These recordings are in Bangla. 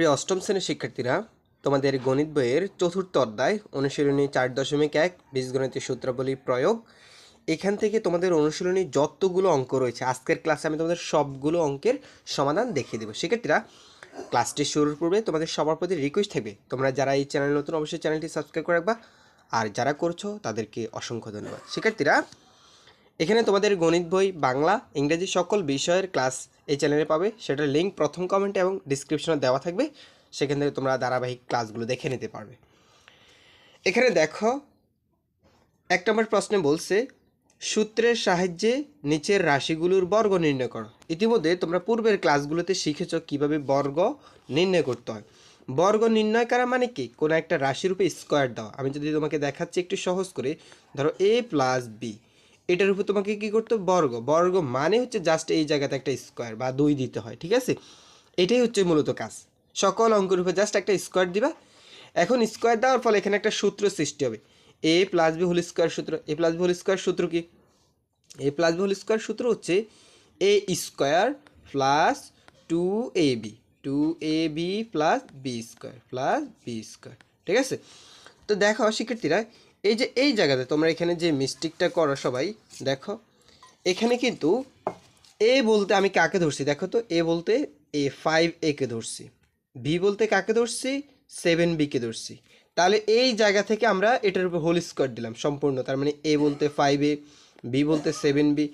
প্রিয় অষ্টম শ্রেণির শিক্ষার্থীরা, তোমাদের গণিত বইয়ের চতুর্থ অধ্যায়, অনুশীলনী চার দশমিক এক বীজগণিতের সূত্রাবলী প্রয়োগ। এখান থেকে তোমাদের অনুশীলনী যতগুলো অঙ্ক রয়েছে, আজকের ক্লাসে আমি তোমাদের সবগুলো অঙ্কের সমাধান দেখিয়ে দেবো। শিক্ষার্থীরা, ক্লাসটি শুরুর পূর্বে তোমাদের সবার প্রতি রিকোয়েস্ট থাকবে, তোমরা যারা এই চ্যানেল নতুন, অবশ্যই চ্যানেলটি সাবস্ক্রাইব করে রাখবা, আর যারা করছ তাদেরকে অসংখ্য ধন্যবাদ। শিক্ষার্থীরা এখানে তোমাদের গণিত বই, বাংলা, ইংরেজি সকল বিষয়ের ক্লাস এই চ্যানেলে পাবে। সেটার লিঙ্ক প্রথম কমেন্টে এবং ডিসক্রিপশনে দেওয়া থাকবে। সেখান থেকে তোমরা ধারাবাহিক ক্লাসগুলো দেখে নিতে পারবে। এখানে দেখো, এক নম্বর প্রশ্নে বলছে, সূত্রের সাহায্যে নিচের রাশিগুলোর বর্গ নির্ণয় করো। ইতিমধ্যে তোমরা পূর্বের ক্লাসগুলোতে শিখেছ কীভাবে বর্গ নির্ণয় করতে হয়। বর্গ নির্ণয় করা মানে কি? কোনো একটা রাশির উপরে স্কোয়ার দাও। আমি যদি তোমাকে দেখাচ্ছি একটু সহজ করে। ধরো এ প্লাস বি এটার উপর তোমাকে কি করতে? বর্গ। বর্গ মানে হচ্ছে জাস্ট এই জায়গাতে একটা স্কোয়ার বা দুই দিতে হয়, ঠিক আছে? এটাই হচ্ছে মূলত কাজ। সকল অঙ্কের উপর জাস্ট একটা স্কোয়ার দিবা। এখন স্কোয়ার দেওয়ার ফলে এখানে একটা সূত্র সৃষ্টি হবে। A plus B whole square সূত্র। A plus B whole square সূত্র কি? A plus B whole square সূত্র হচ্ছে A square plus two A B two A B plus B square plus B square ঠিক আছে? তো দেখো শিক্ষার্থীরা এই যে, এই জায়গাতে তোমরা এখানে যে মিস্টেকটা করো সবাই, দেখো, এখানে কিন্তু এ বলতে আমি কাকে ধরছি? দেখো তো, এ বলতে এ ফাইভ একে ধরছি বি বলতে কাকে ধরছি? সেভেন বিকে ধরছি। তাহলে এই জায়গা থেকে আমরা এটার উপর হোল স্কোয়ার দিলাম সম্পূর্ণ, তার মানে এ বলতে ফাইভ এ বি বলতে সেভেন বি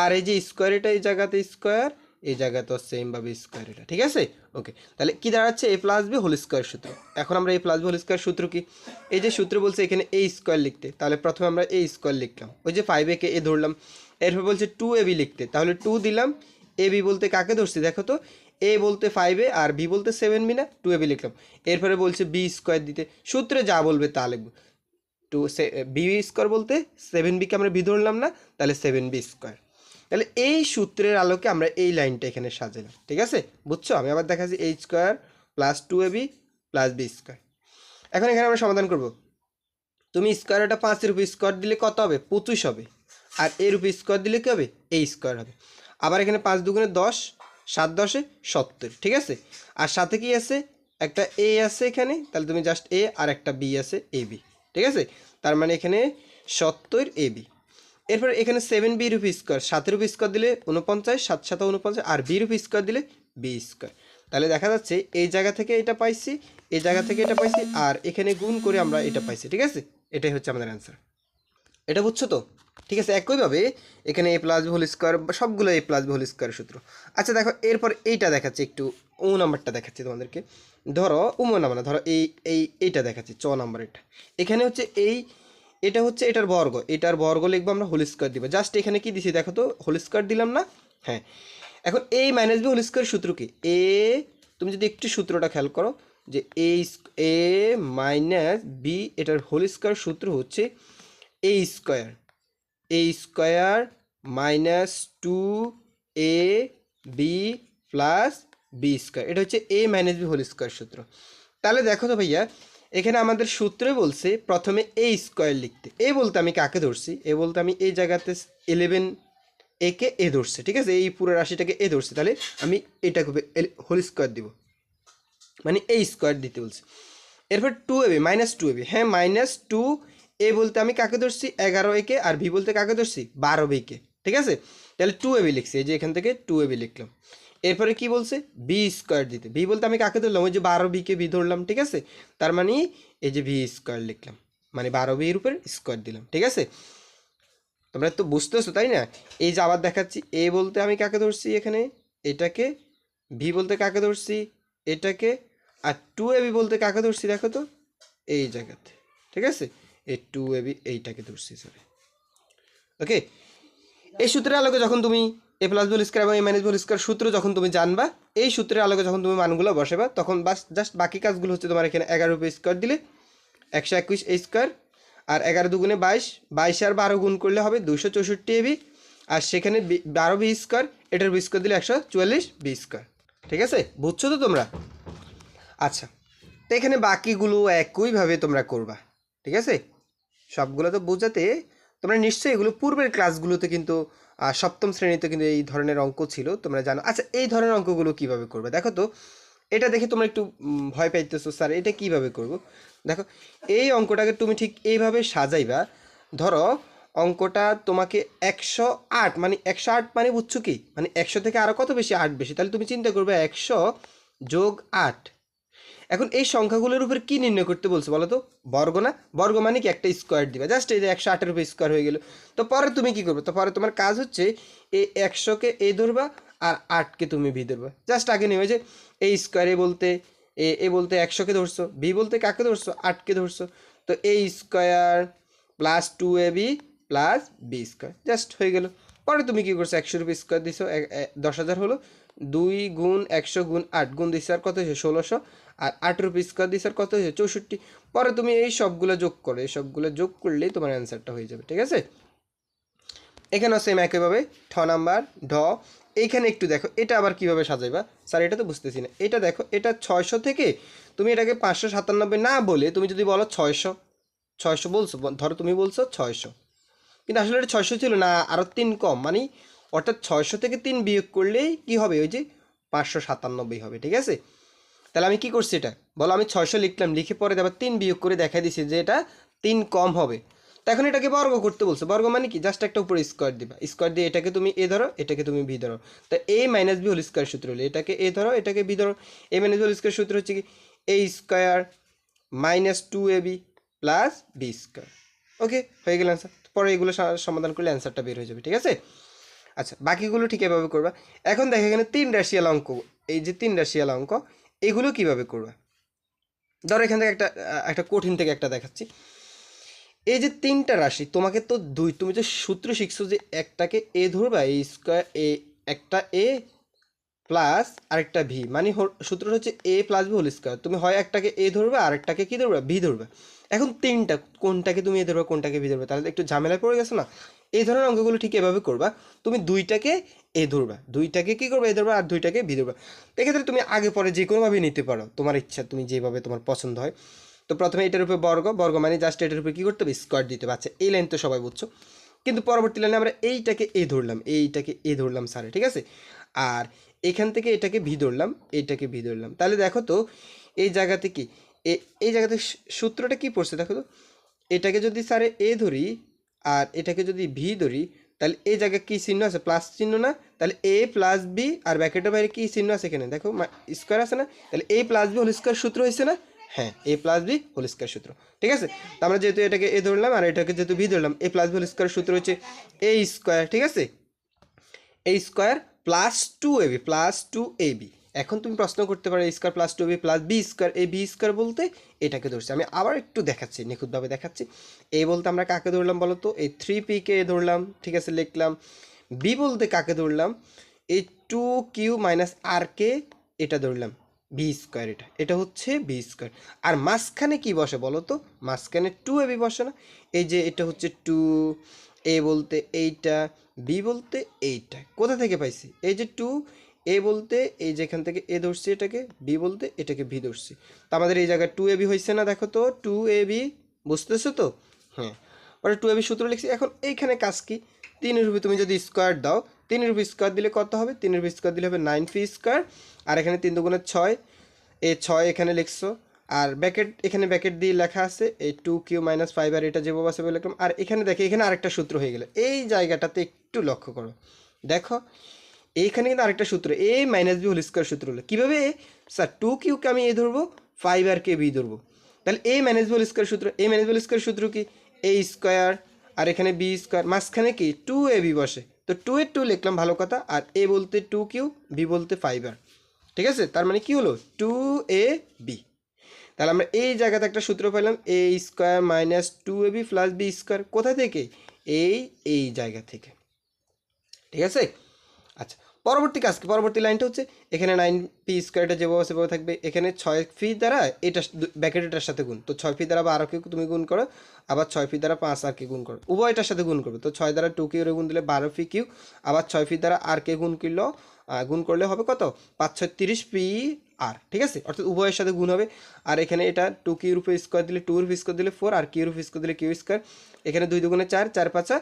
আর এই যে স্কোয়ার এটা এই জায়গাতে স্কোয়ার এই জায়গাতে সেমভাবে স্কোয়ার এটা, ঠিক আছে? ওকে তাহলে কি দাঁড়াচ্ছে? A plus B whole square সূত্র। এখন আমরা A plus B whole square সূত্র কি? এই যে সূত্র বলছে এখানে এ স্কোয়ার লিখতে, তাহলে প্রথমে আমরা এ স্কোয়ার লিখলাম। ওই যে ফাইভ একে এ ধরলাম, এরপর বলছে টু এ বি লিখতে। তাহলে টু দিলাম এ বি বলতে কাকে ধরছি? দেখো তো এ বলতে ফাইভ আর বি বলতে সেভেন বি না? টু এ বি লিখলাম। এরপরে বলছে বি স্কোয়ার দিতে। সূত্রে যা বলবে তা লিখব। টু সে বি স্কোয়ার বলতে সেভেন বিকে আমরা বি ধরলাম না, তাহলে সেভেন বি স্কোয়ার তাহলে এই সূত্রের আলোকে আমরা এই লাইনটা এখানে সাজালাম ঠিক আছে? বুঝছ? আমি আবার দেখাচ্ছি H square plus two A B plus B square এখন এখানে আমরা সমাধান করব। তুমি স্কোয়ার এটা পাঁচের উপর স্কোয়ার দিলে কত হবে? পঁচিশ হবে। আর এর উপর স্কোয়ার দিলে কী হবে? এই স্কোয়ার হবে। আবার এখানে পাঁচ দুগুণে দশ, সাত দশে সত্তর, ঠিক আছে? আর সাথে কি আছে? একটা এ আছে এখানে, তাহলে তুমি জাস্ট এ আর একটা বি আছে এ বি ঠিক আছে? তার মানে এখানে সত্তর এ বি এরপর এখানে সেভেন বি রুপি স্কোয়ার সাতের রুপি স্কোয়ার দিলে উনপঞ্চাশ সাত সাত উনপঞ্চাশ আর বি রুপি স্কোয়ার দিলে বি স্কোয়ার তাহলে দেখা যাচ্ছে এই জায়গা থেকে এটা পাইছি, এই জায়গা থেকে এটা পাইছি, আর এখানে গুণ করে আমরা এটা পাইছি, ঠিক আছে? এটাই হচ্ছে আমাদের অ্যান্সার এটা বুঝছ তো? ঠিক আছে, একইভাবে এখানে এ প্লাস হোল স্কোয়ার সবগুলো এ প্লাস হোল স্কোয়ার সূত্র। আচ্ছা দেখো, এরপর এইটা দেখাচ্ছে, একটু ও নাম্বারটা দেখাচ্ছি তোমাদেরকে। ধরো উমো নাম্বার ধরো এই এই, এইটা দেখাচ্ছি, চ নাম্বার এটা। এখানে হচ্ছে এই এটা হচ্ছে এটার বর্গ। এটার বর্গ লিখব আমরা হোল স্কোয়ার দিব। জাস্ট এখানে কি দিছি দেখো তো? হোল স্কোয়ার দিলাম না? হ্যাঁ। এখন এই মাইনাস বি হোল স্কোয়ার সূত্র কি? এ তুমি যদি একটু সূত্রটা খেয়াল করো, যে এ এ মাইনাস বি এটার হোল স্কোয়ার সূত্র হচ্ছে A square A square minus two A B plus B square এটা হচ্ছে A minus B whole square সূত্র। তাহলে দেখো তো ভাইয়া এখানে আমাদের সূত্রে বলছে প্রথমে এ স্কোয়ার লিখতে। এ বলতে আমি কাকে ধরছি? এ বলতে আমি এই জায়গাতে ইলেভেন একে এ ধরছে, ঠিক আছে? এই পুরো রাশিটাকে এ ধরছে। তাহলে আমি এটাকে হোল স্কোয়ার দিব। মানে এ স্কোয়ার দিতে বলছে। এরপর two A B minus two A B হ্যাঁ মাইনাস টু এ বলতে আমি কাকে ধরছি? এগারো একে আর ভি বলতে কাকে ধরছি? বারো বিকে ঠিক আছে? তাহলে টু এবি লিখছি। এই যে এখান থেকে টু এবি লিখলাম। এরপরে কি বলছে? বি স্কোয়ার দিতে। বি বলতে আমি কাকে ধরলাম? ওই যে বারো বিকে বি ধরলাম, ঠিক আছে? তার মানে এই যে ভি স্কোয়ার লিখলাম। মানে বারো বির উপর স্কোয়ার দিলাম, ঠিক আছে? তোমরা তো বুঝতেছো, তাই না? এই যে আবার দেখাচ্ছি এ বলতে আমি কাকে ধরছি এখানে? এটাকে ভি বলতে কাকে ধরছি? এটাকে আর টু এবি বলতে কাকে ধরছি দেখো তো? এই জায়গাতে, ঠিক আছে? এই টু এবি এইটাকে ধরছি সরি ওকে এই সূত্রের আলোকে যখন তুমি এ প্লাস বল স্কোয়ার এবং এ মাইনাস বল স্কোয়ার সূত্র যখন তুমি জানবা, এই সূত্রের আলোকে যখন তুমি মানগুলো বসাবা তখন বাস জাস্ট বাকি কাজগুলো হচ্ছে তোমার এখানে এগারো রুপি স্কোয়ার দিলে একশো একুশ এই স্কোয়ার আর এগারো দুগুণে বাইশ বাইশ আর বারো গুণ করলে হবে দুশো চৌষট্টি এবি আর সেখানে বারো বি স্কোয়ার এটার বি স্কোয়ার দিলে একশো চুয়াল্লিশ বি স্কোয়ার ঠিক আছে? বুঝছ তো তোমরা? আচ্ছা তো এখানে বাকিগুলো একইভাবে তোমরা করবা। ঠিক আছে? সবগুলো তো বোঝাতে তোমরা নিশ্চয়ই এগুলো পূর্বের ক্লাসগুলোতে কিন্তু সপ্তম শ্রেণীতে কিন্তু এই ধরনের অঙ্ক ছিল, তোমরা জানো। আচ্ছা এই ধরনের অঙ্কগুলো কীভাবে করবে? দেখো তো, এটা দেখে তোমরা একটু ভয় পাইতেছো, স্যার, এটা কীভাবে করব? দেখো, এই অঙ্কটাকে তুমি ঠিক এইভাবে সাজাইবা। ধরো, অঙ্কটা তোমাকে একশো আট মানে একশো আট মানে বুঝছ কি? মানে একশো থেকে আরও কত বেশি আট বেশি? তাহলে তুমি চিন্তা করবে একশো যোগ আট। এখন এই সংখ্যাগুলোর উপর কি নির্ণয় করতে বলছো বলো তো? বর্গ না বর্গ মানে কি একটা স্কোয়ার দিবা। জাস্ট এই যে একশো আটের উপর স্কোয়ার হয়ে গেল। তো পরে তুমি কি করবে? তো পরে তোমার কাজ হচ্ছে এই একশোকে এ ধরবা আর আটকে তুমি ভি ধরবা। জাস্ট আগে নেবে যে এই স্কোয়ারে বলতে এ এ বলতে একশোকে ধরছো বি বলতে কাকে ধরছো? আটকে ধরছো। তো এই square plus two A B plus B square just হয়ে গেল। পরে তুমি কী করছ? একশো রুপি স্কোয়ার দিছো দশ হাজার হলো। দুই গুণ একশো গুণ আট, গুণ দিছে আর কত হয়েছে? ষোলোশো। আর আট রুপি স্কোয়ার দিছে আর কত হয়েছে? চৌষট্টি। পরে তুমি এই সবগুলো যোগ করো। এই সবগুলো যোগ করলেই তোমার অ্যান্সারটা হয়ে যাবে, ঠিক আছে? এখানেও সেম একইভাবে। ঠ নাম্বার, ঢ। এইখানে একটু দেখো, এটা আবার কীভাবে সাজাইবা? স্যার, এটা তো বুঝতেছি না। এটা দেখো, এটা ছয়শো থেকে তুমি এটাকে পাঁচশো সাতানব্বই না বলে তুমি যদি বলো ছয়শো ছয়শো বলছো ধরো তুমি বলছো ছয়শো। কিন্তু আসলে এটা ছয়শো ছিল না আরও তিন কম। মানে অর্থাৎ ছয়শো থেকে তিন বিয়োগ করলেই কি হবে? ওই যে পাঁচশো সাতানব্বই হবে, ঠিক আছে? তাহলে আমি কি করছি এটা? বলো, আমি ছয়শো লিখলাম, লিখে পরে আবার তিন বিয়োগ করে দেখাই দিছি যে এটা তিন কম হবে। তো এখন এটাকে বর্গ করতে বলছো। বর্গ মানে কি? জাস্ট একটা উপরে স্কোয়ার দিবা। স্কোয়ার দিয়ে এটাকে তুমি এ ধরো, এটাকে তুমি বি ধরো। তো A minus B whole square সূত্র হলো। এটাকে এ ধরো, এটাকে বি ধরো। A minus B whole square সূত্র হচ্ছে কি? A square minus two A B plus B square okay হয়ে গেল অ্যান্সার পরে এগুলো সমাধান করলে অ্যান্সারটা বের হয়ে যাবে, ঠিক আছে? আচ্ছা বাকিগুলো ঠিক এভাবে করবা। এখন দেখো এখানে তিন রাশিয়াল অঙ্ক। এই যে তিন রাশিয়াল অঙ্ক এগুলো কীভাবে করবে? ধরো এখান থেকে একটা একটা কঠিন থেকে একটা দেখাচ্ছি। এই যে তিনটা রাশি, তোমাকে তো দুই, তুমি যে সূত্র শিখছো যে একটাকে এ ধরবা, এই স্কোয়ার এ একটা এ প্লাস আরেকটা ভি মানে সূত্রটা হচ্ছে A plus V whole square তুমি হয় একটাকে এ ধরবে, আরেকটাকে কি ধরবে? ভি ধরবে। এখন তিনটা, কোনটাকে তুমি এ ধরবে, কোনটাকে ভি ধরবে? তাহলে একটু ঝামেলায় পড়ে গেছো না? এই ধরনের অঙ্কগুলো ঠিক এভাবে করবা, তুমি দুইটাকে এ ধরবা। দুইটাকে কি করবে? এ ধরবা আর দুইটাকে ভি ধরবা। এক্ষেত্রে তুমি আগে পরে যে কোনোভাবে নিতে পারো। তোমার ইচ্ছা, তুমি যেভাবে তোমার পছন্দ হয়। তো প্রথমে এটার উপরে বর্গ বর্গ মানে জাস্ট এটার উপরে কী করতে হবে? স্কোয়ার দিতে হবে। আচ্ছা এই লাইন তো সবাই বুঝছ। কিন্তু পরবর্তী লাইনে আমরা এইটাকে এ ধরলাম, এইটাকে এ ধরলাম স্যারে ঠিক আছে? আর এখান থেকে এটাকে ভি ধরলাম এইটাকে ভি ধরলাম। তাহলে দেখো তো, এই জায়গাতে কি? এই জায়গাতে সূত্রটা কি পড়ছে দেখো তো? এটাকে যদি স্যারে এ ধরি আর এটাকে যদি ভি ধরি, তাহলে এই জায়গায় কী চিহ্ন আছে? প্লাস চিহ্ন না? তাহলে এ প্লাস বি আর ব্যাকেটের বাইরে কী চিহ্ন আছে এখানে? দেখো স্কোয়ার আছে না? তাহলে A plus B whole square সূত্র হয়েছে না? হ্যাঁ A plus B whole square সূত্র। ঠিক আছে? তো আমরা যেহেতু এটাকে এ ধরলাম আর এটাকে যেহেতু বি ধরলাম A plus B whole square সূত্র হচ্ছে এ স্কোয়ার ঠিক আছে? A square plus two A B plus two A B এখন তুমি প্রশ্ন করতে পারো A square plus two B plus B square A B square বলতে এটাকে ধরছি। আমি আবার একটু দেখাচ্ছি, নিখুঁতভাবে দেখাচ্ছি। এ বলতে আমরা কাকে ধরলাম বলো তো? এই থ্রি পিকে ধরলাম, ঠিক আছে, লিখলাম। বি বলতে কাকে ধরলাম? এই টু কিউ মাইনাস আর কে এটা ধরলাম বি স্কোয়ার এটা। এটা হচ্ছে বি স্কোয়ার আর মাঝখানে কি বসে বলো তো? মাঝখানে টু এ বি বসে না? এই যে এটা হচ্ছে টু এ বলতে এইটা বি বলতে এইটা। কোথা থেকে পাইছি? এই যে টু এ বলতে এই যেখান থেকে এ ধরছি এটাকে, বি বলতে এটাকে ভি ধরছি। তো আমাদের এই জায়গায় টু এ বি হয়েছে না, দেখো তো টু এ বি বুঝতেছো তো? হ্যাঁ। ওটা টু এ বি সূত্র লিখছি। এখন এইখানে কাজ কি? তিনের রুপি তুমি যদি স্কোয়ার দাও তিনের রুপি স্কোয়ার দিলে কত হবে? তিনের রুপি স্কোয়ার দিলে হবে নাইন ফি স্কোয়ার আর এখানে তিন দুগুণে ছয়, এ ছয় এখানে লিখছো। আর ব্যাকেট এখানে ব্যাকেট দিয়ে লেখা আছে, এই টু কিউ মাইনাস ফাইভ আর এটা যেভাবে আছে লিখলাম। আর এখানে দেখে এখানে আরেকটা সূত্র হয়ে গেল। এই জায়গাটাতে একটু লক্ষ্য করো। দেখো এইখানে কিন্তু আরেকটা সূত্র A minus B whole square সূত্র হলো। কীভাবে? স্যার টু কিউকে আমি এ ধরবো ফাইভ আর কে বি ধরবো। তাহলে A minus B whole square সূত্র A minus B whole square সূত্র কি? এ স্কোয়ার আর এখানে বি স্কোয়ার মাঝখানে কি? টু এ বি বসে। তো টু এর টু লিখলাম, ভালো কথা। আর এ বলতে টু কিউ বি বলতে ফাইভ আর ঠিক আছে? তার মানে কি হলো? টু এ বি তাহলে আমরা এই জায়গাতে একটা সূত্র পেলাম A square minus two A B plus B square কোথা থেকে? এই এই জায়গা থেকে। ঠিক আছে? আচ্ছা পরবর্তী কাজ কি? পরবর্তী লাইনটা হচ্ছে, এখানে নাইন পি স্কোয়ারটা যেভাবে সেভাবে থাকবে, এখানে ছয় ফি দ্বারা এটা ব্যাকেটেটার সাথে গুণ। তো ছয় ফি দ্বারা বারো কে তুমি গুণ করো, আবার ছয় ফি দ্বারা পাঁচ আর কে গুণ করো। উভয়টার সাথে গুণ করবে। তো ছয় দ্বারা টু কিউরে গুণ দিলে বারো ফি কিউ, আবার ছয় ফি দ্বারা আর কে গুণ করল গুণ করলে হবে কত? পাঁচ ছয় তিরিশ পি আর ঠিক আছে? অর্থাৎ উভয়ের সাথে গুণ হবে। আর এখানে এটা টু কিউ রুপে স্কোয়ার দিলে টু রুপে স্কোয়ার দিলে ফোর আর কিউ রুপে স্কোয়ার দিলে কিউ স্কোয়ার এখানে দুই দুগুণে চার চার পাঁচা,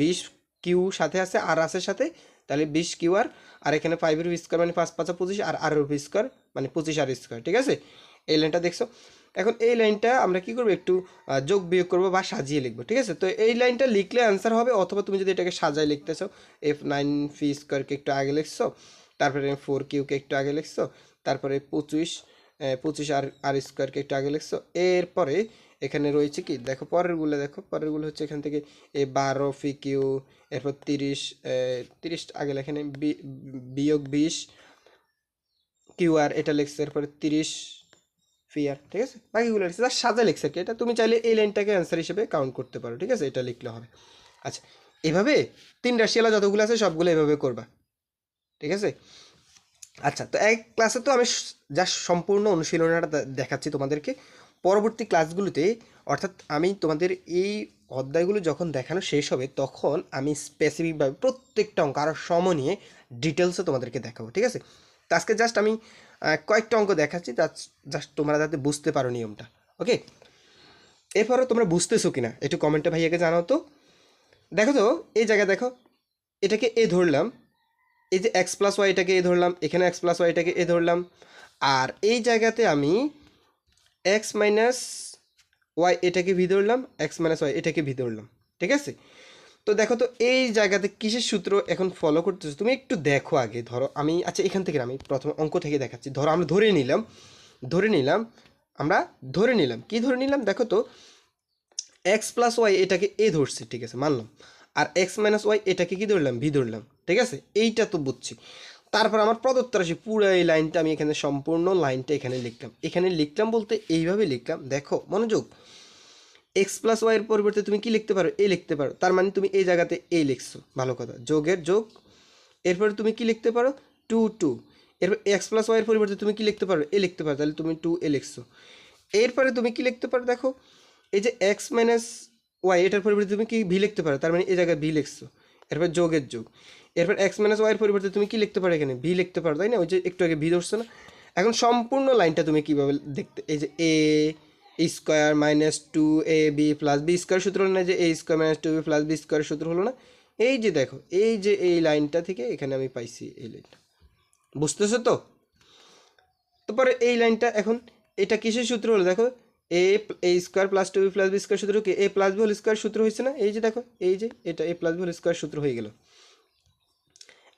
বিশ কিউ সাথে আছে, আর আসের সাথে তাহলে বিশ কিউ আর আর এখানে ফাইভের স্কোয়ার মানে পাঁচ, পাঁচা পঁচিশ, আর আর স্কোয়ার মানে পঁচিশ আর স্কোয়ার ঠিক আছে? এই লাইনটা দেখছ? এখন এই লাইনটা আমরা কি করব? একটু যোগ বিয়োগ করব বা সাজিয়ে লিখব, ঠিক আছে? তো এই লাইনটা লিখলে অ্যান্সার হবে, অথবা তুমি যদি এটাকে সাজায় লিখতে চাও এফ নাইন ফি স্কোয়ারকে একটু আগে লিখছো, তারপরে ফোর কিউকে একটু আগে লিখছো, তারপরে পঁচিশ পঁচিশ আর আর স্কোয়ারকে একটু আগে লিখছো, এরপরে এখানে রয়েছে কি? দেখো, পরেরগুলো দেখো, পরেরগুলো হচ্ছে এখান থেকে এ বারো, ফি, কিউ, এরপর তিরিশ তিরিশ আগে লেখেন বিয়োগ বিশ, কিউ আর এটা লিখছে, এরপরে তিরিশ ফিয়ার ঠিক আছে? বাকিগুলো লিখছে তার সাজা লিখছে কি? এটা তুমি চাইলে এই লাইনটাকে অ্যান্সার হিসেবে কাউন্ট করতে পারো, ঠিক আছে? এটা লিখলে হবে। আচ্ছা এভাবে তিন রাশিয়ালা যতগুলো আছে সবগুলো এভাবে করবা, ঠিক আছে? আচ্ছা তো এক ক্লাসে তো আমি যা সম্পূর্ণ অনুশীলনটা দেখাচ্ছি তোমাদেরকে। পরবর্তী ক্লাসগুলোতে, অর্থাৎ আমি তোমাদের এই অধ্যায়গুলো যখন দেখানো শেষ হবে, তখন আমি স্পেসিফিকভাবে প্রত্যেকটা অঙ্ক আরও সম নিয়ে ডিটেলসে তোমাদেরকে দেখাবো, ঠিক আছে? তো আজকে জাস্ট আমি কয়েকটা অঙ্ক দেখাচ্ছি জাস্ট তোমরা যাতে বুঝতে পারো নিয়মটা ওকে এরপরও তোমরা বুঝতেছো কিনা, একটু কমেন্টে ভাইয়াকে জানাও তো। দেখো তো, এই জায়গায় দেখো, এটাকে এ ধরলাম, এই যে এক্স প্লাস ওয়াইটাকে এ ধরলাম, এখানে এক্স প্লাস ওয়াইটাকে এ ধরলাম, আর এই জায়গাতে আমি এক্স মাইনাস ওয়াই এটাকে ভি ধরলাম এক্স মাইনাস ওয়াই এটাকে ভি ধরলাম, ঠিক আছে? তো দেখো তো এই জায়গাতে কিসের সূত্র এখন ফলো করতেছো? তুমি একটু দেখো আগে, ধরো আমি আচ্ছা এখান থেকে আমি প্রথমে অঙ্ক থেকে দেখাচ্ছি। ধরো আমরা ধরে নিলাম ধরে নিলাম, আমরা ধরে নিলাম। কি ধরে নিলাম? দেখো তো এক্স প্লাস ওয়াই এটাকে এ ধরছি, ঠিক আছে, মানলাম। আর এক্স মাইনাস ওয়াই এটাকে কি ধরলাম? ভি ধরলাম, ঠিক আছে? এইটা তো বুঝছি। তারপর আমার প্রদত্ত রাশি, পুরো এই লাইনটা আমি এখানে সম্পূর্ণ লাইনটা এখানে লিখলাম। এখানে লিখলাম বলতে এইভাবে লিখলাম, দেখো মনোযোগ। এক্স প্লাস ওয়াইয়ের পরিবর্তে তুমি কি লিখতে পারো? এ লিখতে পারো। তার মানে তুমি এই জায়গাতে এ লিখছো। ভালো কথা। যোগের যোগ। এরপরে তুমি কি লিখতে পারো? টু টু এরপর এক্স প্লাস ওয়াইয়ের পরিবর্তে তুমি কি লিখতে পারো? এ লিখতে পারো। তাহলে তুমি টু এ লিখছো। এরপরে তুমি কি লিখতে পারো? দেখো, এই যে এক্স মাইনাস ওয়াই এটার পরিবর্তে তুমি কি ভি লিখতে পারো? তার মানে এই জায়গায় ভি লিখছো। এরপর যোগের যোগ। এরপর এক্স মাইনাস ওয়াইয়ের পরিবর্তে তুমি কি লিখতে পারো এখানে? ভি লিখতে পারো, তাই না? ওই যে একটু আগে ভি ধরছো না? এখন সম্পূর্ণ লাইনটা তুমি কীভাবে দেখতে, এই যে A square minus two A B plus B square সূত্র হলো না যে A square minus two B plus B square সূত্র হলো না? এই যে দেখো, এই যে এই লাইনটা থেকে এখানে আমি পাইছি এই লাইনটা। বুঝতেছো তো? তারপরে এই লাইনটা এখন, এটা কিসের সূত্র হলো? দেখো A A square plus two B plus B square সূত্র কি? A plus B whole square সূত্র হয়েছে না? এই যে দেখো, এই যে এটা A plus B whole square সূত্র হয়ে গেল।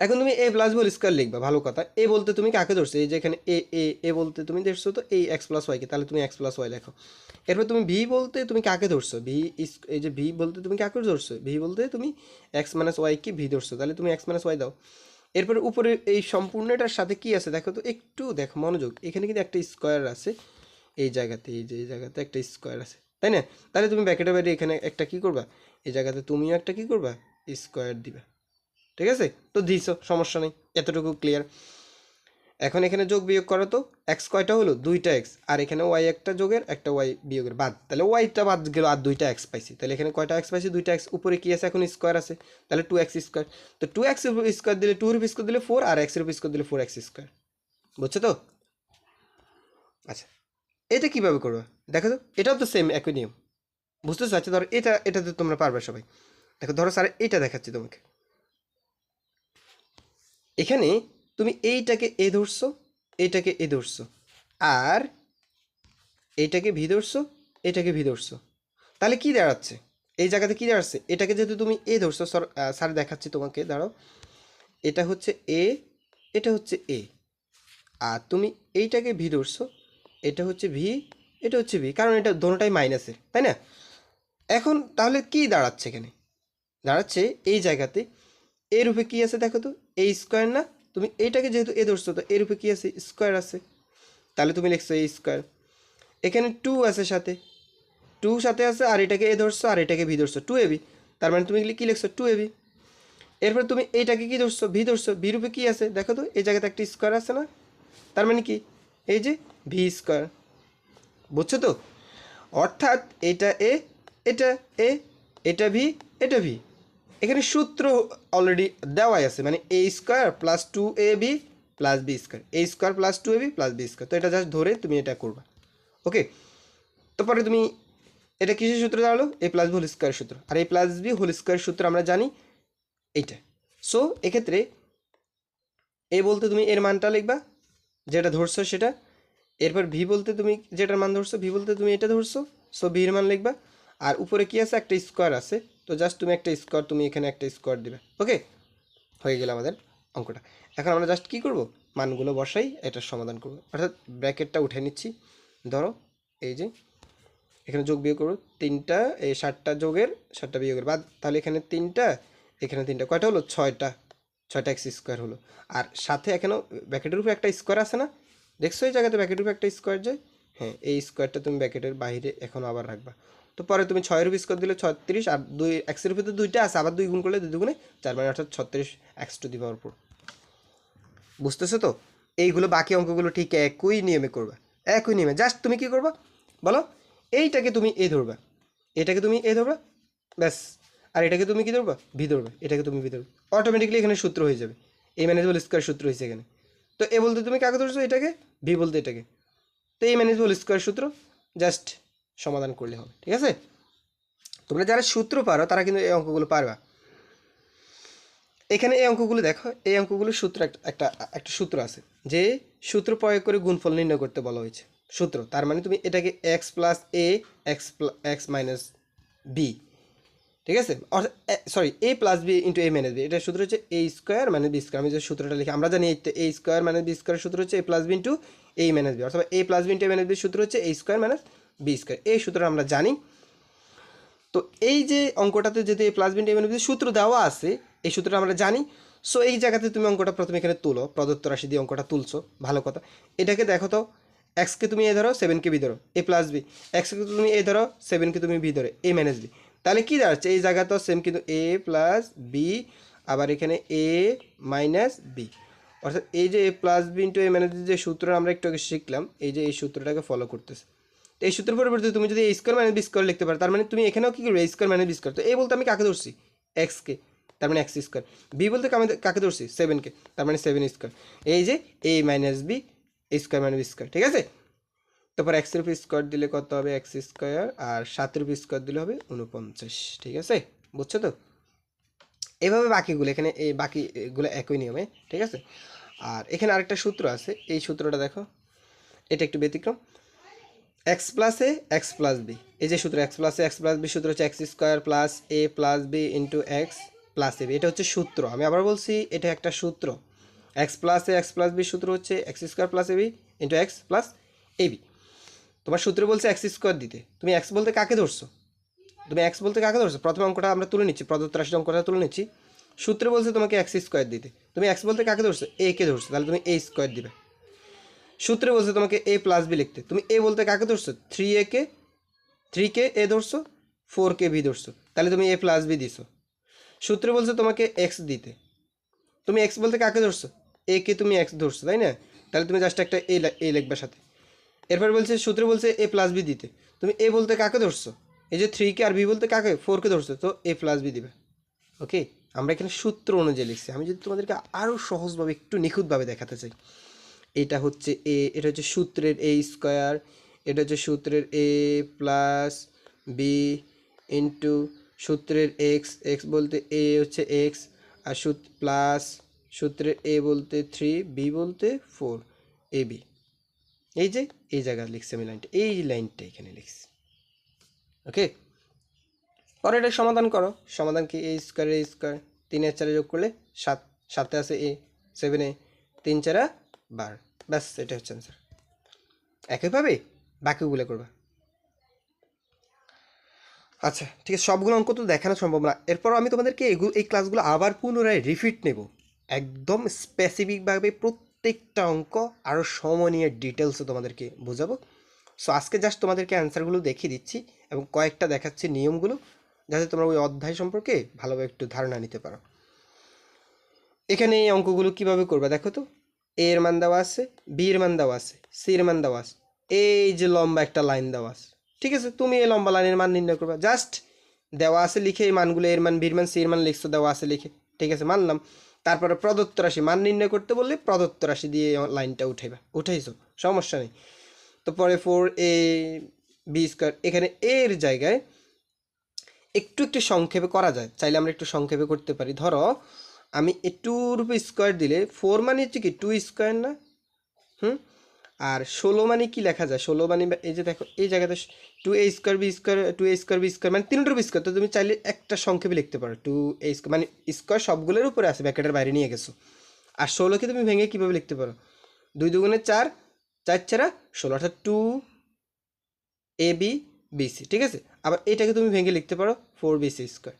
এখন তুমি A plus B whole square লিখবা, ভালো কথা। এ বলতে তুমি কাকে ধরছো? এই যে এখানে এ এ এ বলতে তুমি ধরছো তো এই এক্স প্লাস ওয়াইকে তাহলে তুমি এক্স প্লাস ওয়াই লেখো। এরপর তুমি ভি বলতে তুমি কাকে ধরছো? ভি এই যে ভি বলতে তুমি কাকে ধরছো? ভি বলতে তুমি এক্স মাইনাস ওয়াইকে ভি ধরছো, তাহলে তুমি এক্স মাইনাস ওয়াই দাও। এরপরে উপরে এই সম্পূর্ণটার সাথে কি আছে? দেখো তো, একটু দেখো মনোযোগ। এখানে কিন্তু একটা স্কোয়ার আছে, এই জায়গাতে, এই যে, এই জায়গাতে একটা স্কোয়ার আছে, তাই না? তাহলে তুমি ব্যাকেটের বাইরে এখানে একটা কি করবা? এই জায়গাতে তুমিও একটা কি করবা? স্কোয়ার দিবা। ঠিক আছে? তো দিছো, সমস্যা নেই, এতটুকু ক্লিয়ার এখন এখানে যোগ বিয়োগ করো তো এক্স কয়টা হলো? দুইটা এক্স আর এখানে ওয়াই একটা যোগের, একটা ওয়াই বিয়োগের, বাদ। তাহলে ওয়াইটা বাদ গেল, আর দুইটা এক্স পাইছি। তাহলে এখানে কয়টা এক্স পাইছি? দুইটা এক্স উপরে কী আছে? এখন স্কোয়ার আছে। তাহলে টু এক্স স্কোয়ার তো টু এক্স স্কোয়ার দিলে টু রুপি স্কোয়ার দিলে ফোর আর এক্স রুপি স্কোয়ার দিলে ফোর এক্স স্কোয়ার বুঝছ তো? আচ্ছা এটা কীভাবে করবে? দেখো তো, এটাও তো সেম একই নিয়ম বুঝতেছো? আচ্ছা ধরো এটা, এটাতে তোমরা পারবে সবাই। দেখো, ধরো স্যার এটা দেখাচ্ছি তোমাকে। এখানে তুমি এইটাকে এ ধরছো এইটাকে এ ধরছো, আর এইটাকে ভি ধরছো, এটাকে ভি ধরছো। তাহলে কি দাঁড়াচ্ছে? এই জায়গাতে কি দাঁড়াচ্ছে? এটাকে যেহেতু তুমি এ ধরছো স্যার দেখাচ্ছি তোমাকে, দাঁড়াও। এটা হচ্ছে এ, এটা হচ্ছে এ। আর তুমি এইটাকে ভি ধরছো, এটা হচ্ছে ভি, এটা হচ্ছে ভি, কারণ এটা দোনোটাই মাইনাসের, তাই না? এখন তাহলে কি দাঁড়াচ্ছে এখানে? দাঁড়াচ্ছে এই জায়গাতে এর রূপে কী আছে দেখো তো? এই স্কোয়ার না? তুমি এইটাকে যেহেতু এ ধরছো, তো এর রূপে কী আছে? স্কোয়ার আছে। তাহলে তুমি লিখছো এই স্কোয়ার এখানে টু আছে সাথে। টু সাথে আছে, আর এটাকে এ ধরছো, আর এটাকে ভি ধরছো। টু এবি তার মানে তুমি কি লিখছো? টু এবি এরপর তুমি এইটাকে কি ধরছো? ভি ধরছো। ভি রূপে কী আছে? দেখো তো, এই জায়গাতে একটা স্কোয়ার আছে না? তার মানে কি? এই যে ভি স্কোয়ার বুঝছ তো? অর্থাৎ এটা এ এটা এ এটা ভি এটা ভি এখানে সূত্র অলরেডি দেওয়াই আছে মানে A square plus two A B plus B square A square plus two A B plus B square তো এটা জাস্ট ধরে তুমি এটা করবা। ওকে তারপরে তুমি এটা কিসের সূত্র দাঁড়াল? A plus B whole square সূত্র। আর A plus B whole square সূত্র আমরা জানি এইটা। সো এক্ষেত্রে এ বলতে তুমি এর মানটা লিখবা, যেটা ধরছো সেটা। এরপর ভি বলতে তুমি যেটার মান ধরছো ভি বলতে তুমি এটা ধরছো। সো ভির মান লিখবা। আর উপরে কি আছে? একটা স্কোয়ার আছে। তো জাস্ট তুমি একটা স্কোয়ার তুমি এখানে একটা স্কোয়ার দিবে। ওকে হয়ে গেল আমাদের অঙ্কটা। এখন আমরা জাস্ট কী করব? মানগুলো বসাই, এটার সমাধান করব। অর্থাৎ ব্র্যাকেটটা উঠে নিচ্ছি। ধরো, এই যে, এখানে যোগ বিয়োগ করব। তিনটা, এই ষাটটা যোগের ষাটটা বিয়োগের বাদ, তাহলে এখানে তিনটা এখানে তিনটা। কয়টা হলো? ছয়টা। ছয়টা এক্স স্কোয়ার হলো। আর সাথে এখানেও ব্যাকেটের উপরে একটা স্কোয়ার আছে না? দেখছ এই জায়গাতে ব্যাকেটের উপরে একটা স্কোয়ার যায়? হ্যাঁ এই স্কোয়ারটা তুমি ব্যাকেটের বাইরে এখন আবার রাখবা। তো পরে তুমি ছয় উপর স্কোয়ার দিলে ছত্রিশ, আর দুই এক্সের উপরে তো দুইটা আছে, আবার দুই গুণ করলে দুই দুগুণে চার মানে অর্থাৎ ছত্রিশ X to the power four বুঝতেছো তো? এইগুলো বাকি অঙ্কগুলো ঠিক একই নিয়মে করবা। একই নিয়মে। জাস্ট তুমি কি করবা? বলো, এইটাকে তুমি এ ধরবা। এটাকে তুমি এ ধরবা। ব্যাস। আর এটাকে তুমি কি ধরবা? ভি ধরবে। এটাকে তুমি ভি ধরবে। অটোমেটিকলি এখানে সূত্র হয়ে যাবে। এই ম্যানেজেবল স্কোয়ার সূত্র হয়েছে এখানে। তো এ বলতে তুমি কাকে ধরছো? এটাকে? ভি বলতে এটাকে। তো এই ম্যানেজেবল স্কোয়ার সূত্র। জাস্ট সমাধান করলে হবে, ঠিক আছে? তোমরা যারা সূত্র পারো, তারা কিন্তু এই অঙ্কগুলো পারবা। এখানে এই অঙ্কগুলো দেখো, এই অঙ্কগুলো সূত্র একটা একটা সূত্র আছে, যে সূত্র প্রয়োগ করে গুণফল নির্ণয় করতে বলা হয়েছে। সূত্র, তার মানে তুমি এটাকে X plus A X X minus B ঠিক আছে? Sorry A plus B into A minus B এটা সূত্র হচ্ছে এ স্কোয়ার মানে বি স্কোয়ার আমি যে সূত্রটা লিখি, আমরা জানি এ স্কোয়ার মানে বি স্কোয়ার সূত্র হচ্ছে A plus B into A minus B অথবা A plus B into A minus B সূত্র হচ্ছে A square minus B square এই সূত্রটা আমরা জানি। তো এই যে অঙ্কটাতে যদি এ প্লাস বি ইন্টু সূত্র দেওয়া আছে, এই সূত্রটা আমরা জানি। সো এই জায়গাতে তুমি অঙ্কটা প্রথমে এখানে তুলো, প্রদত্ত রাশি দিয়ে অঙ্কটা তুলছো, ভালো কথা। এটাকে দেখো তো এক্সকে তুমি এ ধরো সেভেনকে বি ধরো এ প্লাস বি এক্সকে তুমি এ ধরো সেভেনকে তুমি বি ধরো এ মাইনাস বি তাহলে কী দাঁড়াচ্ছে? এই জায়গা তো সেম কিন্তু এ প্লাস বি আবার এখানে এ মাইনাস বি অর্থাৎ এই যে A plus B into A minus B যে সূত্র আমরা একটু আগে শিখলাম, এই যে এই সূত্রটাকে ফলো করতেছে। তো এই সূত্রের পরিবর্তে তুমি যদি A square minus B square লিখতে পারো, তার মানে তুমি এখানেও কী করবে? A square minus B square তো এই বলতে আমি কাকে ধরছি? এক্সকে তার মানে এক্স স্কোয়ার বি বলতে কাকে ধরছি? সেভেনকে তার মানে সেভেন স্কোয়ার এই যে A minus B A square minus B square ঠিক আছে? তারপর এক্সের উপর স্কোয়ার দিলে কত হবে? এক্স স্কোয়ার আর সাতের উপর স্কোয়ার দিলে হবে উনপঞ্চাশ ঠিক আছে? বুঝছ তো? এভাবে বাকিগুলো, এখানে এই বাকিগুলো একই নিয়মে, ঠিক আছে? আর এখানে আরেকটা সূত্র আছে। এই সূত্রটা দেখো। এটা একটু ব্যতিক্রম। X plus A X plus B এই যে সূত্র X plus X plus B সূত্র হচ্ছে X square plus A plus B into X plus A B এটা হচ্ছে সূত্র। আমি আবার বলছি, এটা একটা সূত্র। X plus A X plus B সূত্র হচ্ছে X square plus A B into X plus A B তোমার সূত্রে বলছে এক্স স্কোয়ার দিতে। তুমি এক্স বলতে কাকে ধরছো? তুমি এক্স বলতে কাকে ধরছো? প্রথম অঙ্কটা আমরা তুলে নিচ্ছি প্রদত্ত রাশির অঙ্কটা তুলে নিচ্ছি। সূত্রে বলছে তোমাকে এক্স স্কোয়ার দিতে। তুমি এক্স বলতে কাকে ধরছো? এ কে ধরছো। তাহলে তুমি এ স্কোয়ার দিবে। সূত্রে বলছে তোমাকে এ প্লাস বি লিখতে। তুমি এ বলতে কাকে ধরছো? থ্রি এ কে? থ্রি কে এ ধরছো? ফোর কে বি ধরছো। তাহলে তুমি এ প্লাস বি দিছো। সূত্রে বলছে তোমাকে এক্স দিতে। তুমি এক্স বলতে কাকে ধরছো? এ কে তুমি এক্স ধরছো, তাই না? তাহলে তুমি জাস্ট একটা এ এ লিখবে সাথে। এরপর বলছে, সূত্রে বলছে এ প্লাস বি দিতে। তুমি এ বলতে কাকে ধরছো? এই যে থ্রি কে আর বি বলতে কাকে? ফোর কে ধরছো, তো এ প্লাস বি দিবে। ওকে আমরা এখানে সূত্র অনুযায়ী লিখছি। আমি যদি তোমাদেরকে আরও সহজভাবে, একটু নিখুঁতভাবে দেখাতে চাই। এটা হচ্ছে এ এটা হচ্ছে সূত্রের এ স্কোয়ার এটা হচ্ছে সূত্রের এ প্লাস বি ইন্টু সূত্রের এক্স এক্স বলতে এ হচ্ছে এক্স আর সূত্র প্লাস সূত্রের এ বলতে থ্রি বি বলতে ফোর এ বি এই যে, এই জায়গায় লিখছি আমি লাইনটা, এই লাইনটা এখানে লিখছি। ওকে পরে এটা সমাধান করো। সমাধান কি? এ স্কোয়ার এ স্কোয়ার তিনের চারে যোগ করলে সাত, সাতে আছে এ সেভেনে তিন চারা বার। ব্যাস, এটা হচ্ছে অ্যান্সার একইভাবে বাকিগুলো করবা। আচ্ছা ঠিক আছে, সবগুলো অঙ্ক তো দেখানো সম্ভব না। এরপর আমি তোমাদেরকে এই ক্লাসগুলো আবার পুনরায় রিপিট নেব। একদম স্পেসিফিকভাবে প্রত্যেকটা অঙ্ক, আরও সময় নিয়ে ডিটেলসে তোমাদেরকে বোঝাবো। সো আজকে জাস্ট তোমাদেরকে অ্যান্সারগুলো দেখিয়ে দিচ্ছি এবং কয়েকটা দেখাচ্ছি নিয়মগুলো, যাতে তোমরা ওই অধ্যায় সম্পর্কে ভালোভাবে একটু ধারণা নিতে পারো। এখানে এই অঙ্কগুলো কীভাবে করবে দেখো তো। এর মান দেওয়া আছে বি মান দেওয়া আছে সি এর মান দেওয়া আছে। এই যে লম্বা একটা লাইন দেওয়া আছে। ঠিক আছে? তুমি এই লম্বা লাইনের মান নির্ণয় করবে। জাস্ট দেওয়া আছে লিখে এই মানগুলো, এর মান, বির মান সি মান লিখছো, দেওয়া আছে লিখে। ঠিক আছে? মানলাম। তারপরে প্রদত্ত রাশি, মান নির্ণয় করতে বললে প্রদত্ত রাশি দিয়ে লাইনটা উঠাইবা। উঠাইছো? সমস্যা নেই। তো পরে ফোর এ বি স্কোয়ার এখানে এর জায়গায় একটু একটু সংক্ষেপে করা যায়। চাইলে আমরা একটু সংক্ষেপে করতে পারি। ধরো আমি টুর উপর স্কোয়ার দিলে ফোর মানে হচ্ছে কি টু স্কোয়ার না? হুম? আর ষোলো মানে কি লেখা যায়? ষোলো মানে এই যে দেখো, এই জায়গাতে two A square B square two A square B square মানে তিনটার বি স্কোয়ার তো তুমি চাইলে একটা সংক্ষেপে লিখতে পারো টু এ স্কোয়ার মানে স্কোয়ার সবগুলোর উপরে আছে ব্যাকেটের বাইরে নিয়ে গেছো। আর ষোলোকে তুমি ভেঙে কীভাবে লিখতে পারো? দুই দুগুণে চার চার ছাড়া ষোলো, অর্থাৎ টু এ বি বিসি ঠিক আছে? আবার এটাকে তুমি ভেঙে লিখতে পারো ফোর বিসি স্কোয়ার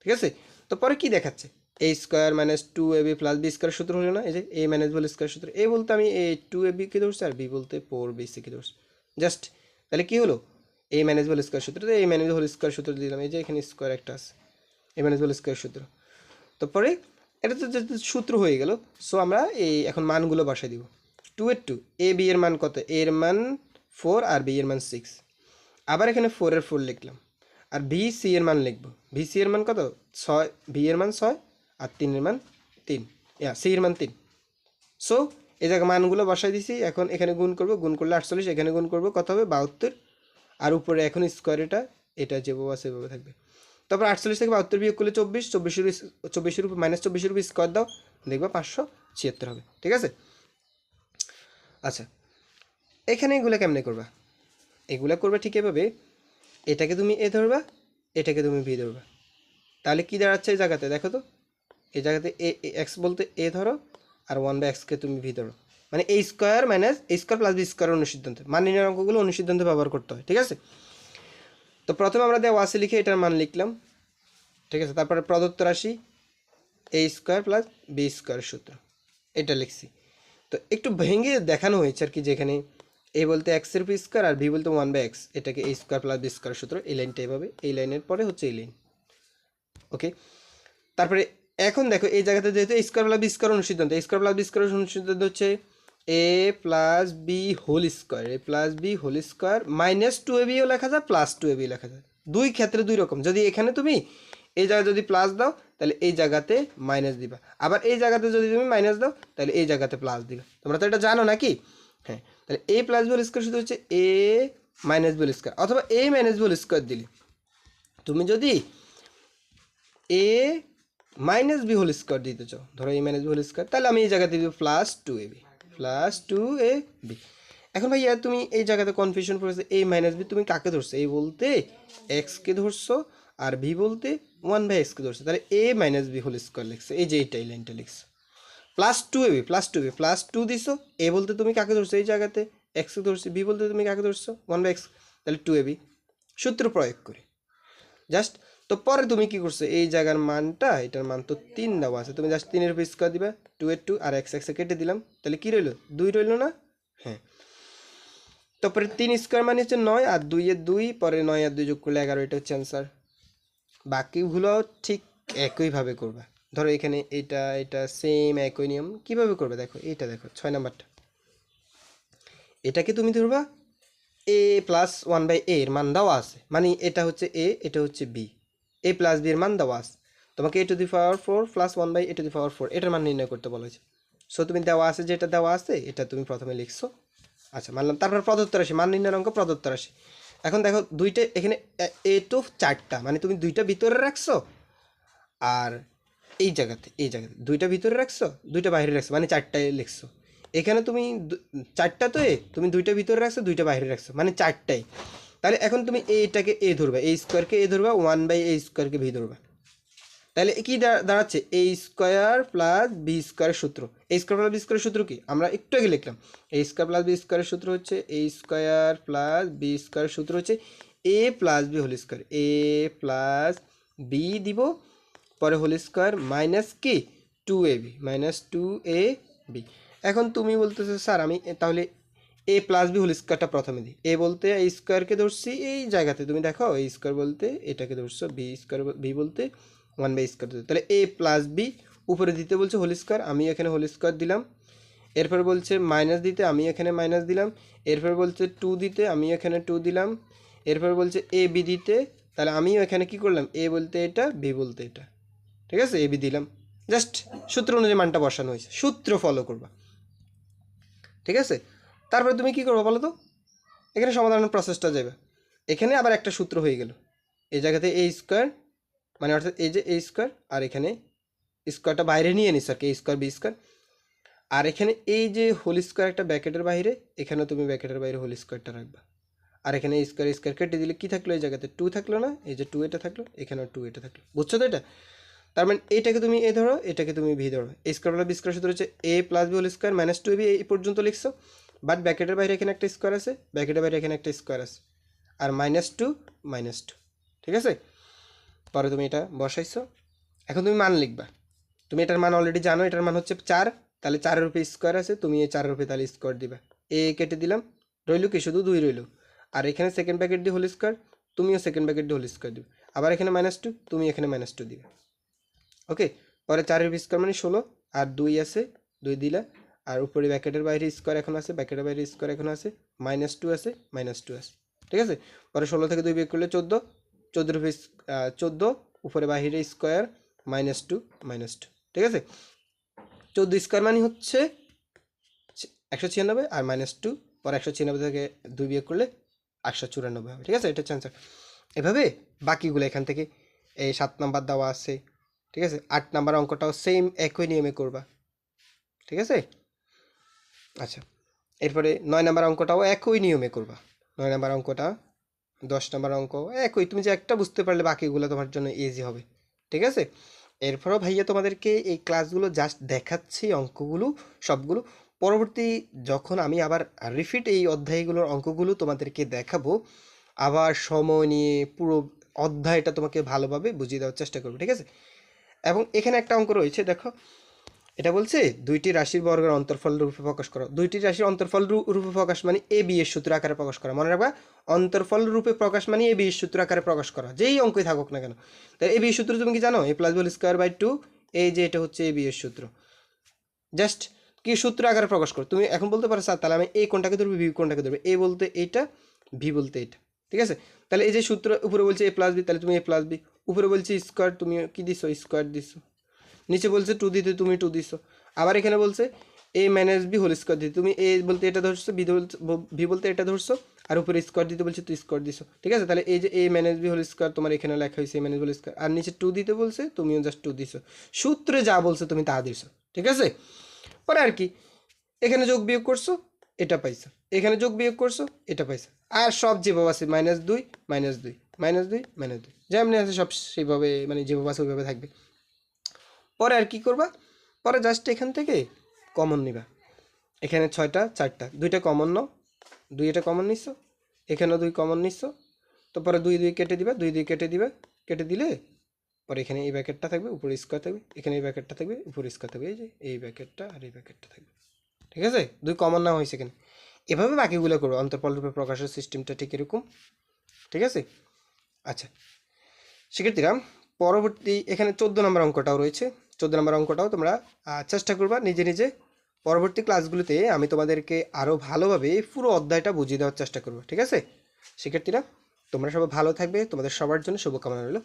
ঠিক আছে? তো পরে কি দেখাচ্ছে? A square minus two A B plus B square সূত্র হলো না? এই যে এ মাইনাস বল স্কোয়ার সূত্র। এ বলতে আমি এ টু এ বিকে ধরছি আর বি বলতে ফোর বি সিকে ধরছি। জাস্ট তাহলে কি হলো? এ মাইনাস বল স্কোয়ার সূত্র তো এ মাইনাস হোল স্কোয়ার সূত্র দিলাম। এই যে এখানে স্কোয়ার একটা আছে। এ মাইনাস বল স্কোয়ার সূত্র। তো পরে এটা তো সূত্র হয়ে গেল সো আমরা এই এখন মানগুলো বসাই দিব। টু এর টু এ বি এর মান কত? এর মান ফোর আর বি এর মান সিক্স আবার এখানে ফোরের ফোর লিখলাম। আর ভি সি এর মান লিখব। ভি সি এর মান কত? ছয় ভি এর মান ছয়। আর তিনের মান তিন। ইয়া সি এর মান তিন। সো এই জায়গায় মানগুলো বসাই দিছি। এখন এখানে গুণ করব। গুণ করলে আটচল্লিশ, এখানে গুণ করব। কত হবে? বাহাত্তর। আর উপরে এখন স্কোয়ার এটা এটা যেভাবে আছে সেভাবে থাকবে। তারপর আটচল্লিশ থেকে বাহাত্তর বিয়োগ করলে চব্বিশ। চব্বিশের চব্বিশের উপর মাইনাস চব্বিশের উপর স্কোয়ার দাও। দেখবা পাঁচশো ছিয়াত্তর হবে। ঠিক আছে? আচ্ছা। এখানে এগুলো কেমনে করবা? এগুলো করবা ঠিক এভাবে, এটাকে তুমি এ ধরবা, এটাকে তুমি ভি ধরবা। তাহলে কি দাঁড়াচ্ছে এই জায়গাতে? দেখো তো। এই জায়গাতে এ এক্স বলতে এ ধরো আর ওয়ান বাই এক্সকে তুমি ভি ধরো। মানে এই স্কোয়ার মাইনাস এই স্কোয়ার প্লাস বি স্কোয়ার অনুসিদ্ধান্ত। মান নির্ণয়ের অঙ্কগুলো অনুসিদ্ধান্ত ব্যবহার করতে হয়, ঠিক আছে? তো প্রথমে আমরা দেওয়া আছে লিখে এটার মান লিখলাম, ঠিক আছে? তারপরে প্রদত্ত রাশি A square plus B square সূত্র। এটা লিখছি। তো একটু ভেঙে দেখানো হয়েছে আর কি যেখানে এ বলতে এক্সের পি স্কোয়ার আর বি বলতে ওয়ান বাই এক্স এটাকে A square plus B square সূত্র, এই লাইনটা এভাবে, এই লাইনের পরে হচ্ছে এই লাইন ওকে তারপরে এখন দেখো, এই জায়গাতে যেহেতু স্কোয়ার প্লাস বি স্কোয়ার অনুসিদ্ধান্ত স্কোয়ার প্লাস বি স্কোয়ার অনুসিদ্ধান্ত হচ্ছে A plus B whole square A plus B whole square minus two A bio লেখা যায় প্লাস টু এ বি লেখা যায়। দুই ক্ষেত্রে দুই রকম। যদি এখানে তুমি এই জায়গায় যদি প্লাস দাও, তাহলে এই জায়গাতে মাইনাস দিবা। আবার এই জায়গাতে যদি তুমি মাইনাস দাও, তাহলে এই জায়গাতে প্লাস দিবা। তোমরা তো এটা জানো নাকি? হ্যাঁ তাহলে A plus B whole square শুধু হচ্ছে A minus B whole square অথবা A minus B whole square দিলে। তুমি যদি A minus B whole square দিতে চাও। ধরো A minus B whole square তাহলে আমি এই জায়গাতে দিব plus two A B plus two A B এখন ভাইয়া, তুমি এই জায়গাতে কনফিউশন পড়েছে এ মাইনাস বি তুমি কাকে ধরছো? এ বলতে এক্সকে ধরছো আর ভি বলতে ওয়ান বাই এক্সকে ধরছো। তাহলে A minus B whole square লিখছো, এই যে এইটাই লাইনটা লিখছো। Plus two A B plus two B plus two দিছো এ বলতে তুমি কাকে ধরছো? এই জায়গাতে এক্সকে ধরছো বি বলতে তুমি কাকে ধরছো? ওয়ান বাই এক্স তাহলে টু এ বি সূত্র প্রয়োগ করে। জাস্ট তো পরে তুমি কি করছ? এই জায়গার মানটা, এটার মান তো তিন দেওয়া আছে। তুমি জাস্ট তিনের উপর স্কোয়ার দিবা টু এর টু আর এক্স এক্সে কেটে দিলাম। তাহলে কি রইল? দুই রইল না? হ্যাঁ। তারপরে তিন স্কোয়ার মানে হচ্ছে নয় আর দুই এর দুই, পরে নয় আর দুই যোগ করলে এগারো, এটা হচ্ছে অ্যান্সার বাকিগুলো ঠিক একইভাবে করবা। ধরো এখানে এটা এটা সেম একই নিয়ম। কীভাবে করবে? দেখো এটা দেখো, ছয় নাম্বারটা। এটাকে তুমি ধরবা এ প্লাস ওয়ান বাই এর মান দেওয়া আছে। মানে এটা হচ্ছে এ এটা হচ্ছে বি এ প্লাস বি এর মান দেওয়া আছে। তোমাকে A to the power four plus one by A to the power four এটার মান নির্ণয় করতে বলা হয়েছে। সো তুমি দেওয়া আছে যেটা দেওয়া আছে, এটা তুমি প্রথমে লিখছো। আচ্ছা মানলাম। তারপর প্রদত্ত রাশি মান নির্ণয়ের অঙ্ক প্রদত্ত রাশি এখন দেখো, দুইটা, এখানে এ- টু চারটা মানে তুমি দুইটা ভিতরে রাখছো, আর এই জায়গাতে এই জায়গাতে, দুইটা ভিতরে রাখছো, দুইটা বাইরে রাখছো মানে চারটায় লিখছো। এখানে তুমি চারটা তো এ, তুমি দুইটা ভিতরে রাখছো, দুইটা বাইরে রাখছো মানে চারটাই তাহলে এখন তুমি এইটাকে এ ধরবা এই স্কোয়ারকে এ ধরবা ওয়ান বাই এ স্কোয়ারকে ভি ধরবা। তাহলে কি দাঁড়াচ্ছে? এ স্কোয়ার প্লাস বি স্কোয়ারের সূত্র। এ স্কোয়ার প্লাস বি স্কোয়ারের সূত্র কি? আমরা একটু আগে লিখলাম। এ স্কোয়ার প্লাস বি স্কোয়ারের সূত্র হচ্ছে এ স্কোয়ার প্লাস বি স্কোয়ারের সূত্র হচ্ছে A plus B whole square A plus B দিব, পরে হোল স্কোয়ার মাইনাস কি two A B minus two A B এখন তুমি বলতেছো, স্যার, আমি তাহলে এ প্লাস বি হোল স্কোয়ারটা প্রথমে দিই। এ বলতে এই স্কোয়ারকে ধরছি এই জায়গাতে। তুমি দেখো, এই স্কোয়ার বলতে এটাকে ধরছো বি স্কোয়ার বি বলতে ওয়ান বাই স্কোয়ার তাহলে এ প্লাস বি উপরে দিতে বলছে হোল স্কোয়ার আমি এখানে হোল স্কোয়ার দিলাম। এরপর বলছে মাইনাস দিতে, আমি এখানে মাইনাস দিলাম। এরপর বলছে টু দিতে, আমি এখানে টু দিলাম। এরপর বলছে এ বি দিতে, তাহলে আমিও এখানে কি করলাম? এ বলতে এটা বি বলতে এটা। ঠিক আছে? এ বি দিলাম। জাস্ট সূত্র অনুযায়ী মানটা বসানো হয়েছে। সূত্র ফলো করবা। ঠিক আছে? তারপরে তুমি কি করবে বলো তো? এখানে সমাধানের প্রসেসটা যাবে। এখানে আবার একটা সূত্র হয়ে গেল। এই জায়গাতে এ স্কোয়ার মানে অর্থাৎ এই যে এ স্কোয়ার আর এখানে স্কোয়ারটা বাইরে নিয়ে নিস আর কি স্কোয়ার বি স্কোয়ার আর এখানে এই যে হোল স্কোয়ার একটা ব্যাকেটের বাইরে, এখানেও তুমি ব্যাকেটের বাইরে হোল স্কোয়ারটা রাখবা। আর এখানে স্কোয়ার স্কোয়ার কেটে দিলে কী থাকল? এই জায়গাতে টু থাকল না? এই যে টু এটা থাকল, এখানেও টু এটা থাকল। বুঝছ তো এটা? তার মানে এইটাকে তুমি এ ধরো, এটাকে তুমি ভি ধরো। এ স্কোয়ার বি স্কোয়ার সূত্র হচ্ছে A plus B whole square minus two B এই পর্যন্ত লিখছো। বাট ব্যাকেটের বাইরে এখানে একটা স্কোয়ার আছে ব্যাকেটের বাইরে এখানে একটা স্কোয়ার আছে। আর মাইনাস টু মাইনাস টু ঠিক আছে? পরে তুমি এটা বসাইছো। এখন তুমি মান লিখবা। তুমি এটার মান অলরেডি জানো, এটার মান হচ্ছে চার। তাহলে চারের রুপে স্কোয়ার আছে, তুমি এই চারের রুপে তাহলে স্কোয়ার দিবা। এ কেটে দিলাম, রইল কি? শুধু দুই রইল। আর এখানে সেকেন্ড ব্যাকেট দিয়ে হোল স্কোয়ার তুমিও সেকেন্ড ব্যাকেট দিয়ে হোল স্কোয়ার দিবে। আবার এখানে মাইনাস টু তুমি এখানে মাইনাস টু দিবে। ওকে পরে চারের স্কোয়ার মানে ষোলো। আর দুই আছে, দুই দিলা। আর উপরে ব্যাকেটের বাইরে স্কোয়ার এখন আছে, ব্যাকেটের বাইরে স্কোয়ার এখন আছে মাইনাস টু আছে মাইনাস টু আছে। ঠিক আছে? পরে ষোলো থেকে দুই বিয়োগ করলে চোদ্দ চোদ্দোর উপরে চোদ্দ, উপরে বাহিরে square minus two minus two ঠিক আছে? চোদ্দ স্কোয়ার মানে হচ্ছে একশো ছিয়ানব্বই আর মাইনাস টু পরে একশো ছিয়ানব্বই থেকে দুই বিয়োগ করলে একশো চুরানব্বই হবে। ঠিক আছে? এটা হচ্ছে এভাবে বাকিগুলো এখান থেকে এই সাত নাম্বার দেওয়া আছে। ঠিক আছে? আট নাম্বার অঙ্কটাও সেম একই নিয়মে করবা। ঠিক আছে? আচ্ছা। এরপরে নয় নাম্বার অঙ্কটাও একই নিয়মে করবা। নয় নাম্বার অঙ্কটা, দশ নাম্বার অঙ্ক একই। তুমি যে একটা বুঝতে পারলে বাকিগুলো তোমার জন্য ইজি হবে। ঠিক আছে? এরপরও ভাইয়া তোমাদেরকে এই ক্লাসগুলো জাস্ট দেখাচ্ছি অঙ্কগুলো, সবগুলো। পরবর্তী যখন আমি আবার রিফিট এই অধ্যায়গুলোর অঙ্কগুলো তোমাদেরকে দেখাবো, আবার সময় নিয়ে পুরো অধ্যায়টা তোমাকে ভালোভাবে বুঝিয়ে দেওয়ার চেষ্টা করব। ঠিক আছে? এবং এখানে একটা অঙ্ক রয়েছে, দেখো। এটা বলছে দুইটি রাশির বর্গের অন্তর্ফল রূপে প্রকাশ করো। দুইটি রাশির অন্তর্ফল রূপে প্রকাশ মানে এ বি এর সূত্র আকারে প্রকাশ করা। মনে রাখবা, অন্তর্ফল রূপে প্রকাশ মানে এ বি এর সূত্র আকারে প্রকাশ করা। যেই অঙ্কই থাকুক না কেন। তাই এ বি সূত্র তুমি কি জানো? এ প্লাস বল স্কোয়ার বাই টু এই যে এটা হচ্ছে এ বি এর সূত্র। জাস্ট কি সূত্র আকারে প্রকাশ করো? তুমি এখন বলতে পারো, স্যার, তাহলে আমি এই কোনটাকে ধরবো ভি কোনটাকে ধরবো? এ বলতে এইটা ভি বলতে এটা ঠিক আছে? তাহলে এই যে সূত্র উপরে বলছে এ প্লাস বি তাহলে তুমি এ প্লাস বি উপরে বলছে স্কোয়ার তুমি কি দিছো? স্কোয়ার দিছো। নিচে বলছে টু দিতে, তুমি টু দিছো। আবার এখানে বলছে A minus B whole square দিতে। তুমি এ বলতে এটা ধরছো বি ভি বলতে এটা ধরছো, আর উপরে স্কোয়ার দিতে বলছে তুই স্কোয়ার দিছো। ঠিক আছে? তাহলে এই যে A minus B whole square তোমার এখানে লেখা হয়েছে এ মাইনাস হোল স্কোয়ার আর নিচে টু দিতে বলছে, তুমিও জাস্ট টু দিছো। সূত্রে যা বলছে তুমি তা দিছো। ঠিক আছে? পরে আর কি, এখানে যোগ বিয়োগ করছ, এটা পাইছো। এখানে যোগ বিয়োগ করছ, এটা পাইছো। আর সব যেভাবে আছে মাইনাস দুই মাইনাস দুই মাইনাস দুই মাইনাস দুই। যেমনি আছে সব সেইভাবে মানে যেভাবে আছে ওইভাবে থাকবে। পরে আর কি করবা? পরে জাস্ট এখান থেকে কমন নিবা। এখানে ছয়টা, চারটা। দুইটা কমন নাও। দুইটা কমন নিচ্ছ এখানেও দুই কমন নিচ্ছ তো পরে দুই দুই কেটে দিবা। দুই দুই কেটে দিবা। কেটে দিলে পরে এখানে এই ব্যাকেটটা থাকবে, উপরে স্কোয়ার থাকবে। এখানে এই ব্যাকেটটা থাকবে, উপরে স্কোয়ার থাকবে। এই যে এই ব্যাকেটটা আর এই ব্যাকেটটা থাকবে। ঠিক আছে? দুই কমন না হয়েছে এখানে। এভাবে বাকিগুলো করব অন্তর্পল রূপে প্রকাশের সিস্টেমটা ঠিক এরকম। ঠিক আছে? আচ্ছা। শিক্ষার্থীরা, পরবর্তী এখানে চোদ্দ নম্বর অঙ্কটাও রয়েছে। চোদ্দ নম্বর অঙ্কটাও তোমরা চেষ্টা করবা নিজে নিজে। পরবর্তী ক্লাসগুলোতে আমি তোমাদেরকে আরও ভালোভাবে পুরো অধ্যায়টা বুঝিয়ে দেওয়ার চেষ্টা করব, ঠিক আছে? শিক্ষার্থীরা, তোমরা সবাই ভালো থাকবে, তোমাদের সবার জন্য শুভকামনা রইল।